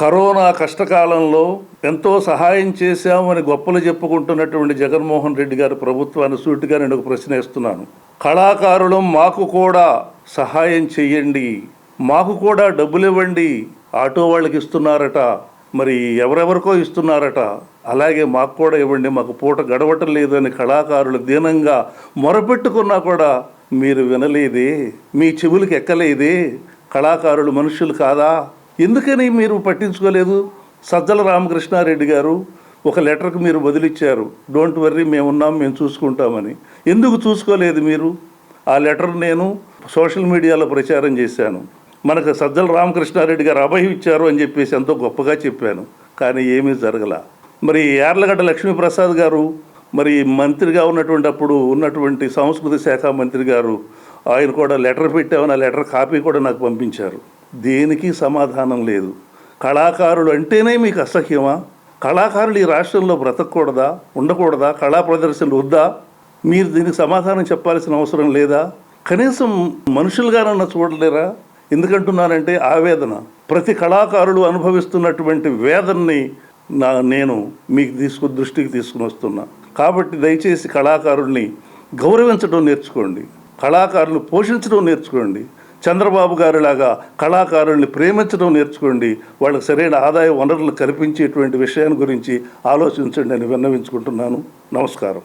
Corona కష్టకాలంలో ఎంతో సహాయం చేశామని గొప్పలు చెప్పుకుంటున్నటువంటి జగన్మోహన్ రెడ్డి గారి ప్రభుత్వాన్ని సూటిగా నేను ఒక ప్రశ్న వేస్తున్నాను. కళాకారులు మాకు కూడా సహాయం చెయ్యండి మాకు కూడా డబ్బులు ఇవ్వండి ఆటో వాళ్ళకి ఇస్తున్నారట మరి ఎవరెవరికో ఇస్తున్నారట అలాగే మాకు కూడా ఇవ్వండి మాకు పూట గడవటం లేదని కళాకారులు దీనంగా మొరపెట్టుకున్నా కూడా మీరు వినలేదే మీ చెవులకు ఎక్కలేదే కళాకారులు మనుషులు కాదా? ఎందుకని మీరు పట్టించుకోలేదు? సజ్జల రామకృష్ణారెడ్డి గారు ఒక లెటర్కి మీరు బదిలిచ్చారు. డోంట్ వర్రీ మేము ఉన్నాం మేము చూసుకుంటామని. ఎందుకు చూసుకోలేదు మీరు? ఆ లెటర్ నేను సోషల్ మీడియాలో ప్రచారం చేశాను. మనకు సజ్జల రామకృష్ణారెడ్డి గారు అభయం ఇచ్చారు అని చెప్పేసి ఎంతో గొప్పగా చెప్పాను. కానీ ఏమీ జరగల. మరి యార్లగడ్డ లక్ష్మీప్రసాద్ గారు మరి మంత్రిగా ఉన్నటువంటి అప్పుడు ఉన్నటువంటి సంస్కృతి శాఖ మంత్రి గారు ఆయన కూడా లెటర్ పెట్టామని ఆ లెటర్ కాపీ కూడా నాకు పంపించారు. దేనికి సమాధానం లేదు? కళాకారులు అంటేనే మీకు అసహ్యమా? కళాకారులు ఈ రాష్ట్రంలో బ్రతకూడదా? ఉండకూడదా? కళా ప్రదర్శనలు వద్దా? మీరు దీనికి సమాధానం చెప్పాల్సిన అవసరం లేదా? కనీసం మనుషులుగానన్నా చూడలేరా? ఎందుకంటున్నానంటే ఆవేదన. ప్రతి కళాకారుడు అనుభవిస్తున్నటువంటి వేదనని నా నేను మీకు తీసుకు దృష్టికి తీసుకుని వస్తున్నా. కాబట్టి దయచేసి కళాకారుల్ని గౌరవించడం నేర్చుకోండి. కళాకారులు పోషించడం నేర్చుకోండి. చంద్రబాబు గారిలాగా కళాకారుల్ని ప్రేమించడం నేర్చుకోండి వాళ్ళకి సరైన ఆదాయ వనరులు కల్పించేటువంటి విషయాన్ని గురించి ఆలోచించండి అని విన్నవించుకుంటున్నాను. నమస్కారం.